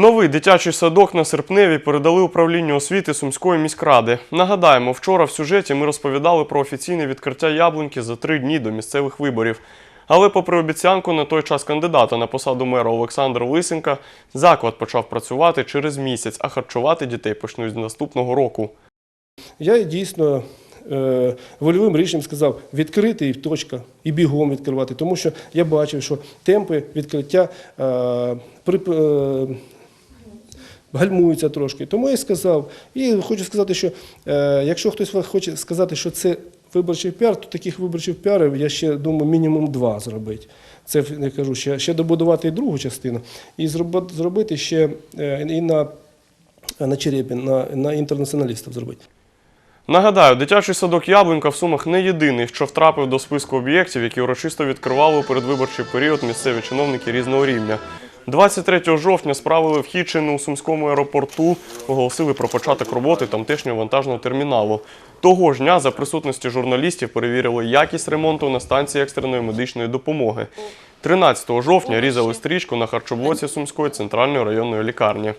Новий дитячий садок на Серпневі передали управлінню освіти Сумської міськради. Нагадаємо, вчора в сюжеті ми розповідали про офіційне відкриття яблуньки за три дні до місцевих виборів. Але, попри обіцянку на той час кандидата на посаду мера Олександра Лисенка, заклад почав працювати через місяць, а харчувати дітей почнуть з наступного року. Я дійсно е, вольовим рішенням сказав відкрити і точка, і бігом відкривати, тому що я бачив, що темпи відкриття е, е, гальмуються трошки. Тому я сказав. І хочу сказати, що е, якщо хтось хоче сказати, що це виборчий піар, то таких виборчих піарів я ще думаю мінімум два зробити. Це я кажу, ще, ще добудувати і другу частину, і зробити, ще е, і на, на Черепін, на, на інтернаціоналістів зробити. Нагадаю, дитячий садок Яблунька в Сумах не єдиний, що втрапив до списку об'єктів, які урочисто відкривали у передвиборчий період місцеві чиновники різного рівня. 23 жовтня справили чи у Сумському аеропорту, оголосили про початок роботи тамтешнього вантажного терміналу. Того ж дня за присутності журналістів перевірили якість ремонту на станції екстреної медичної допомоги. 13 жовтня різали стрічку на харчоблоці Сумської центральної районної лікарні.